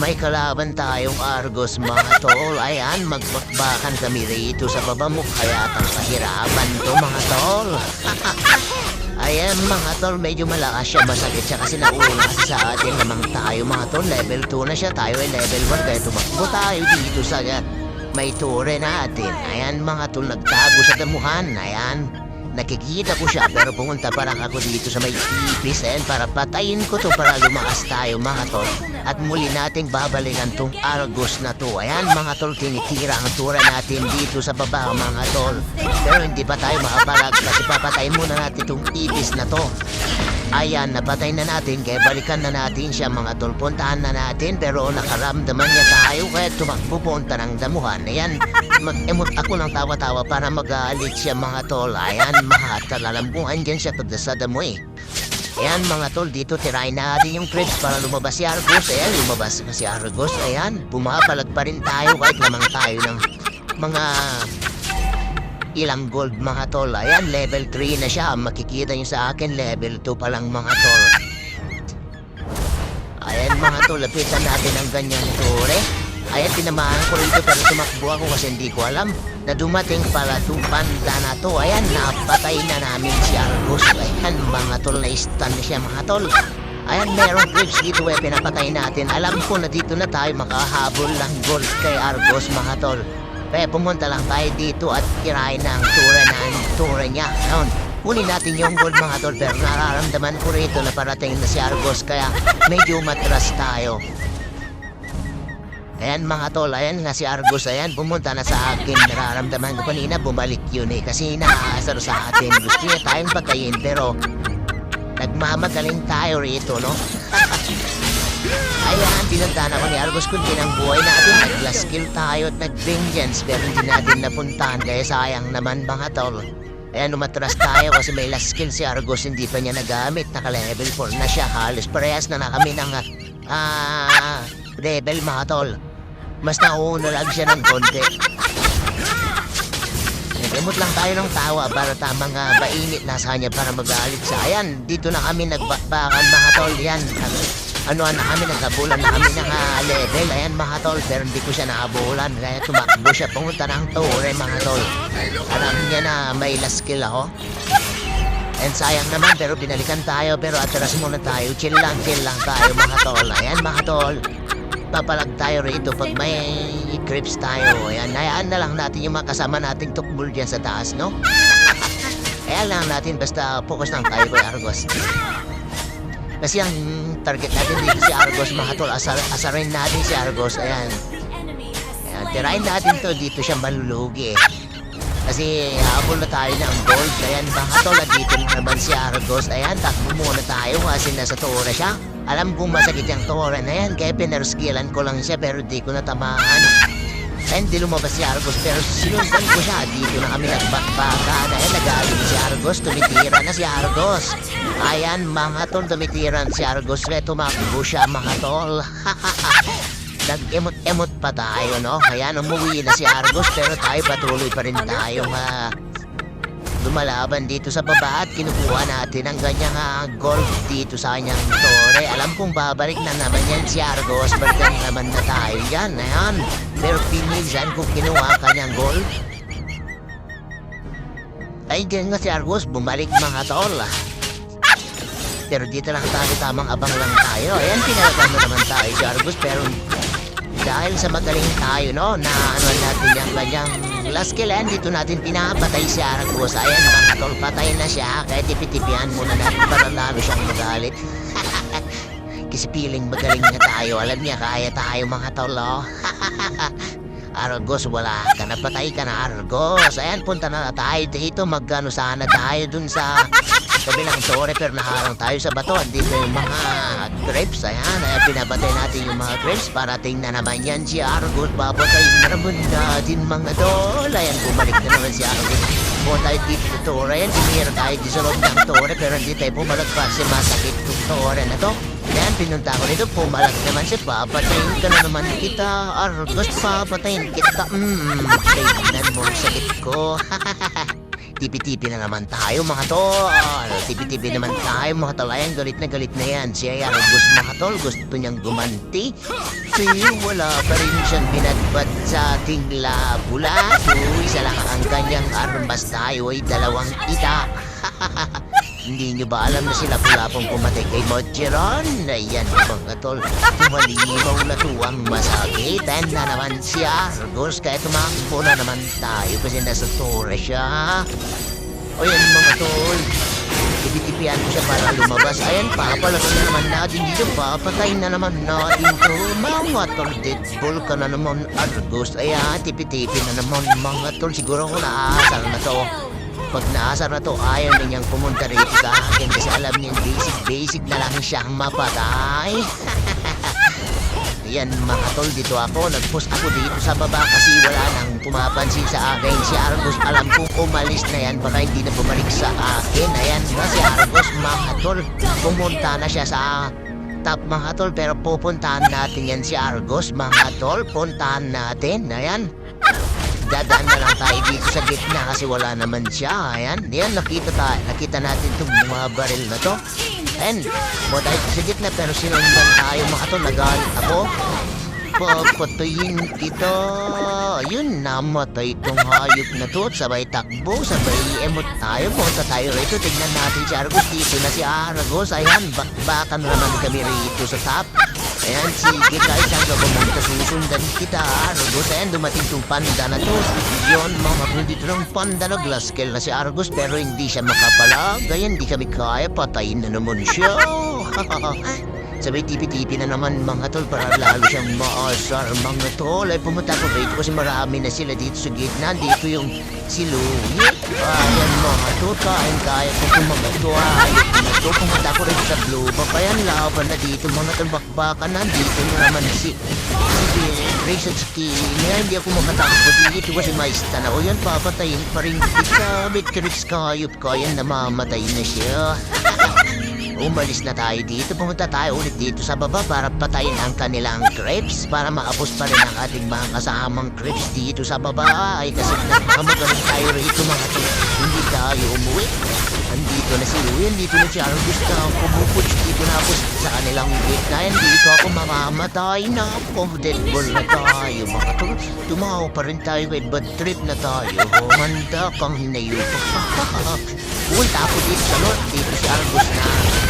May kalaban tayong Argos mga tol. Ayan, magbakbakan kami rito sa baba mo. Kaya tang pahirapan to mga tol. Ayan mga tol, medyo malakas siya. Masakit siya kasi nauna kasi sa atin namang tayo mga tol. Level 2 na siya. Tayo ay level 1. Kaya tumakbo tayo dito sa may ture natin. Ayan mga tol, nagtago sa damuhan. Ayan. Nakikita ko siya pero pumunta pa lang ako dito sa may ipis ayan, para patayin ko to para lumakas tayo mga tol. At muli nating babalikan tong Argos na to. Ayan mga tol, tinitira ang tura natin dito sa baba mga tol. Pero hindi pa tayo makapalag kasi papatayin muna natin tong ipis na to. Ayan, napatay na natin kaya balikan na natin siya mga tol. Puntahan na natin pero nakaramdaman niya tayo kaya tumakbo punta ng damuhan. Ayan, mag-emot ako ng tawa-tawa para mag-aalit siya mga tol. Ayan, mga talalambuhan dyan siya tada sa damo eh. Ayan mga tol, dito tirahin natin yung cribs para lumabas si Argos. Ayan, lumabas na si Argos. Ayan, pumapalag pa rin tayo kahit lamang tayo ng mga ilang gold mga tol. Ayan, level 3 na siya. Makikita niyo sa akin, level 2 pa lang mga tol. Ayan mga tol, lapitan natin ang ganyan tore. Ayan, tinamahan ko rito pero tumakbo ako kasi hindi ko alam na dumating pala itong panda na to. Ayan, napatay na namin si Argus. Ayan, mga tol, na-stun na siya mga tol. Ayan, merong clips dito eh, pinapatay natin. Alam ko na dito na tayo makahabol ng gold kay Argos mga tol. Kaya pumunta lang tayo dito at kirain na ang tura na ang tura niya. Ayun, huli natin yung gold mga tol pero nararamdaman ko rito na parating na si Argos kaya medyo matras tayo. Ayan mga tol, ayan nga si Argos, ayan, pumunta na sa akin. Nararamdaman ko kanina, bumalik yun eh. Kasi inaasar sa atin. Gusto niya tayong patayin, pero nagmamagaling tayo rito, no? ayan, pinuntahan ako ni Argos kundi ng buhay natin. Nag-last kill tayo at nag-vengeance, pero hindi natin napuntahan. Kaya sayang naman mga tol. Ayan, umatras tayo kasi may last skill si Argos, hindi pa niya nagamit. Naka-level 4 na siya. Halos parehas na na kami ng ah, level mga tol. Mas nauuna lang siya ng konti. Nagamot lang tayo ng tawa para tamang uh, mainit na sa kanya para magalit sa ayan. Dito na kami nagbakbakan mga tol. Yan. Ano na kami, nagkabulan na kami ng uh, level. Ayan mga tol. Pero hindi ko siya nakabulan. Kaya tumakbo siya. Pumunta ng tore mga tol. Alam niya na may last skill ako. And sayang naman pero binalikan tayo pero atras muna tayo. Chill lang, chill lang tayo mga tol. Ayan mga tol papalag tayo rito pag may creeps tayo. Ayan, hayaan na lang natin yung mga kasama nating tukbul dyan sa taas, no? Hayaan lang natin basta focus lang tayo kay Argos. Kasi ang target natin dito si Argos, mga tol, asar asarin natin si Argos. Ayan. Ayan, tirahin natin to. Dito siya malulugi eh. Kasi habol na tayo ng gold. Ayan, mga tol, dito na naman si Argos. Ayan, takbo muna tayo kasi nasa tora siya. Alam kong masakit yung tora na yan, kaya pinarskilan ko lang siya pero di ko natamaan. Ayun, di lumabas si Argos pero sinundan ko siya. Dito na kami nagbakbakan. Ayun, nagaling si Argos, tumitira na si Argos. Ayan, mga tol, tumitiran si Argos. Kaya tumakbo siya, mga tol. Nag-emot-emot pa tayo, no? Ayan, umuwi na si Argos pero tayo patuloy pa rin tayong uh, lumalaban dito sa baba at kinukuha natin ang ganyang uh, gold dito sa kanyang tore. Alam kong babalik na naman yan si Argos. Balikan naman na tayo dyan. Ayan. Pero pinilsan kung kinuha kanyang gold. Ay, dyan nga si Argos. Bumalik mga tol. Pero dito lang tayo tamang abang lang tayo. Ayan, pinalagan mo naman tayo si Argos. Pero dahil sa magaling tayo, no, na ano natin yung kanyang last kill, ayan, dito natin pinapatay si Argos. Ayan, mga tol, patay na siya. Kaya tipitipian muna natin para lalo siyang magalit. Kasi feeling magaling na tayo. Alam niya, kaya tayo mga tol, oh. Argos, wala ka na. Patay ka na, Argos. Ayan, punta na tayo dito. Magkano sana tayo dun sa kabilang tore pero naharang tayo sa bato. Dito yung mga grapes. Ayan, ayan, pinapatay natin yung mga grapes para tingnan naman yan si Argos. Papatay na naman natin mga tol. Ayan, bumalik na naman si Argos. Punta tayo dito sa tore. Ayan, tinira tayo dito sa loob ng tore pero hindi tayo pumalag kasi masakit yung tore na to. Yan, pinunta ko dito, pumalag naman siya, papatayin ka na naman kita, Argos, papatayin kita, mmm, tignan mo ang sakit ko, tipi-tipi na naman tayo mga tol. Tipi-tipi naman tayo mga tol. Ayan, galit na galit na yan. Si Argus mga tol, gusto niyang gumanti. Pero wala pa rin siyang binatbat sa ating labu-labu. Isa lang ang kanyang armas tayo ay dalawang ita. Hindi nyo ba alam na sila pula pong pumatay kay Mochiron? Ayan mga tol, tumalimaw na tuwang masakit. And na naman si Argus, kaya tumakbo na naman tayo kasi nasa tore siya. O yan mga tol, Tipitipian ko siya para lumabas. Ayan, papalakan na naman natin dito. Papatay na naman natin to. Mga tol, Deadpool ka na naman, Argus. Ayan, tipitipi na naman, mga tol. Siguro ko naasar na to. Pag naasar na to, ayaw na niyang pumunta rito sa akin kasi alam niya basic-basic na lang siyang mapatay. Yan mga tol, dito ako. Nag-post ako dito sa baba kasi wala nang pumapansin sa akin. Si Argos, alam kong umalis na yan. Baka hindi na bumalik sa akin. Ayan ba si Argos, mga tol. Pumunta na siya sa top mga tol. Pero pupuntahan natin yan si Argos, mga tol. Puntahan natin. Ayan. Dadaan na lang tayo dito sa gitna kasi wala naman siya. Ayan, yan, nakita tayo. Nakita natin itong mga baril na to. And, mo tayo sa gitna pero sinundan tayo mga to. Nagalit ako. Papatayin kita. Yun, namatay itong hayop na to. Sabay takbo, sabay emot tayo. Punta tayo rito. Tignan natin si Argos. Dito na si Argos. Ayan, bakbakan naman kami rito sa top. Ayan, sige saan ka pumunta, susundan kita, Argos. Ayan, dumating tong panda na to. Yun, mga dito ng panda na glass kill na si Argos, pero hindi siya makapalag. Ayan, hindi kami kaya, patayin na naman siya. Sabay tipi-tipi na naman mga tol para lalo siyang maasar mga tol. Ay pumunta ko rito kasi marami na sila dito sa gitna. Dito yung si Louie. Ayan mga tol, kain-kaya ko itong mga to. Ayot na to. Pumunta ko rito sa Blue Buff. Ayan, laban na dito mga tol. Bakbakan na. Dito na naman si si Skin. Ngayon hindi ako makatakbo dito kasi may stan ako. Yan, papatayin pa rin kita. Bitrix kayop ko. Ayan, namamatay na siya. Umalis na tayo dito. Pumunta tayo ulit dito sa baba para patayin ang kanilang creeps para maapos pa rin ang ating mga kasamang creeps dito sa baba. Ay kasi nagmakamagaling tayo rito mga to. Hindi tayo umuwi. Andito na si Louie, andito na si Argus na pumuputs dito na ako sa kanilang gitna. Dito ako mamamatay na ako. Deadball na tayo mga to. Tumawa pa rin tayo kay bad trip na tayo. Humanda kang hinayo. Pumunta ako dito sa North. Dito si Argus na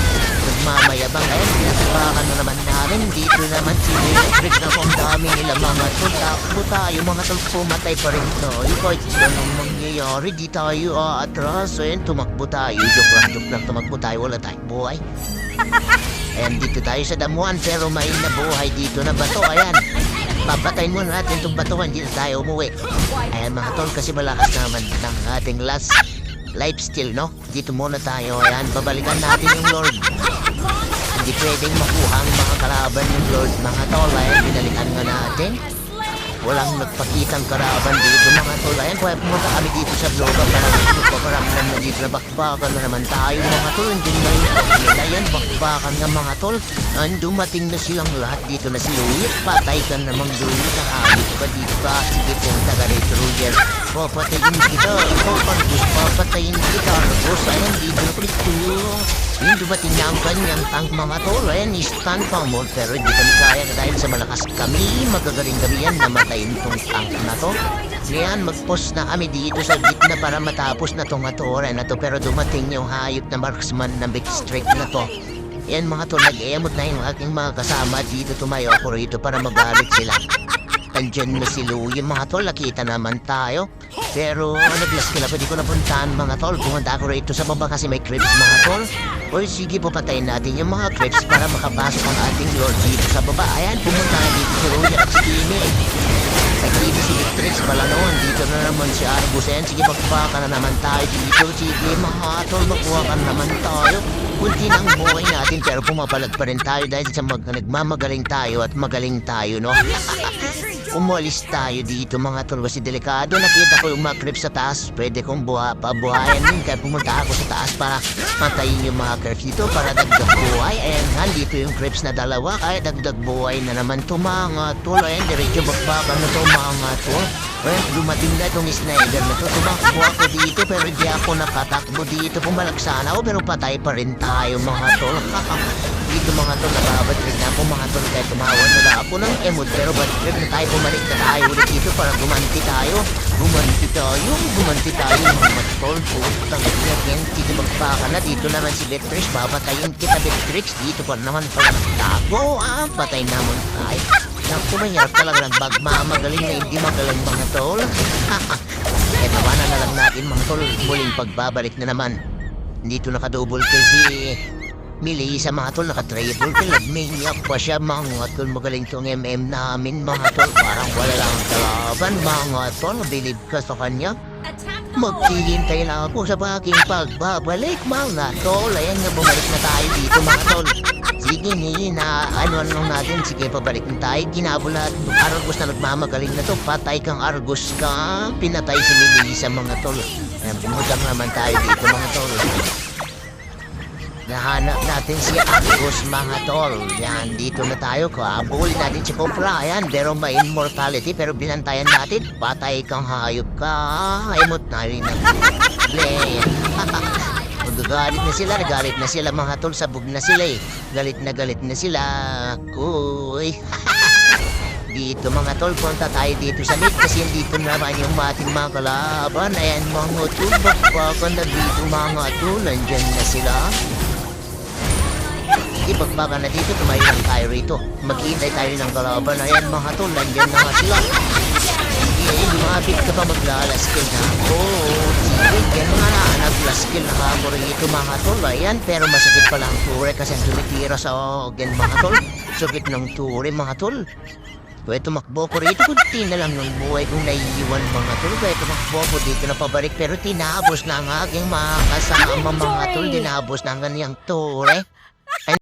nagmamayabang eh, pinagpakan na naman namin dito naman si Electric na kung dami nila mga tol takbo tayo mga tol pumatay pa rin tayo kahit anong mangyayari di tayo aatras ayun tumakbo tayo joke lang joke lang tumakbo tayo wala tayong buhay Ayan, dito tayo sa damuhan pero may nabuhay dito na bato. Ayan, papatayin muna natin itong bato. Hindi na tayo umuwi. Ayan mga tol, kasi malakas naman ng ating last life steal, no? Dito muna tayo. Ayan, babalikan natin yung Lord. Hindi pwedeng makuha ang mga kalaban yung Lord. Mga tol, ayan, binalikan nga natin. Walang nagpakitang karaban dito mga tol. Ayan, kaya pumunta kami dito sa Bloga para magpaparamdam na dito na bakbakan na naman tayo mga tol. Hindi na yung nila yan, bakbakan nga mga tol. Ang dumating na silang lahat dito na si Louie. Patay ka namang Louie. Nakahalik pa dito ka. Sige pong taga rito, Roger. Papatayin kita. Ikaw, Pargus. Papatayin kita. Ragos, ayan, dito na pito. Yung dumating na ang kanyang tank mga tol. Ayan, stand pa mo. Pero hindi kami kaya dahil sa malakas kami. Magagaling kami yan na matayin tong tank na to. Ngayon, mag-post na kami dito sa gitna para matapos na tong atore na to. Pero dumating yung hayop na marksman na big streak na to. Yan mga tol, nag-emot na yung aking mga kasama dito. Tumayo ako rito para magalit sila. Andyan na si Lou. Yung mga tol, nakita naman tayo. Pero naglas ka na, pwede ko napuntahan mga tol. Pumunta ako rito sa baba kasi may creeps mga tol. O sige po, patayin natin yung mga creeps para makapasok ang ating lord dito sa baba. Ayan, pumunta na dito si Roger at si Kimi. Nagdito si Victrix pala noon. Dito na naman si Argus. Ayan, sige, pagpaka na naman tayo dito. Sige, mga tol, makuha ka na naman tayo. Kunti ang buhay natin pero pumapalag pa rin tayo dahil sa mag nagmamagaling tayo at magaling tayo, no? Umalis tayo dito mga tol kasi delikado. Nakita ko yung mga creeps sa taas, pwede kong buha, pabuhayan din. Kaya pumunta ako sa taas para matayin yung mga creeps dito para dagdag buhay. Ayan nga, dito yung creeps na dalawa. Kaya dagdag buhay na naman to mga tol. Ayan, diretso bakbakan na to mga tol. Ayan, dumating na itong sniper na to. Tumakbo ako dito pero hindi ako nakatakbo dito. Pumalak sana ako pero patay pa rin tayo mga tol. dito mga tol, nakabatrid na ako mga tol. Kaya tumawa na lang ako ng emot pero bad trip na tayo. Bumalik na tayo ulit dito para gumanti tayo. Gumanti tayo, gumanti tayo mga tol. Putang ina yan, dito magpaka na. Dito naman si Beatrix, babatayin kita Beatrix. Dito pa naman pala tago. Ah, patay naman tayo. Naku, mahirap talaga ng magmamagaling na hindi magaling mga tol. eh, tawanan na lang natin mga tol. Muling pagbabalik na naman. Dito nakadouble kill si Mili sa mga tol, naka-triple kill. Nag-maniac pa siya mga tol. Magaling tong MM namin mga tol. Parang wala lang kalaban mga tol. Believe ka sa kanya. Maghihintay lang ako sa aking pagbabalik mga tol. Ayan nga bumalik na tayo dito mga tol. Sige ni na ano lang natin. Sige pabalik na tayo. Ginabulat. Argus na nagmamagaling na to. Patay kang Argus ka. Pinatay si Mili sa mga tol. Ayan, bumutang naman tayo dito mga tol. Nahanap natin si Argus mga tol. Yan, dito na tayo. Kaabulin natin si Kopra. Ayan, pero may immortality. Pero binantayan natin. Patay kang hayop ka. Emot na rin ang play. Magagalit na sila. Nagalit na sila mga tol. Sabog na sila eh. Galit na galit na sila. Kuy. Dito mga tol, punta tayo dito sa mid kasi dito naman yung ating mga kalaban. Ayan mga tol, bakbakan na dito mga tol. Nandyan na sila. Hindi pagbaka na dito, tumayo lang tayo rito. Maghihintay tayo ng kalaban. Ayan mga tol, nandyan na nga sila. Hindi, ayun, lumapit ka pa maglalaskill na ako. Sige, yan nga na, naglaskill na ako rito mga tol. Ayan, pero masakit pala ang ture kasi ang tumitira sa ogen mga tol. Sakit ng ture mga tol. Kaya tumakbo ko rito, kunti na lang ng buhay kong naiiwan mga tol. Kaya tumakbo ko dito na pabalik pero tinapos na ang aking mga kasama mga tol. Tinapos na ang kanyang ture.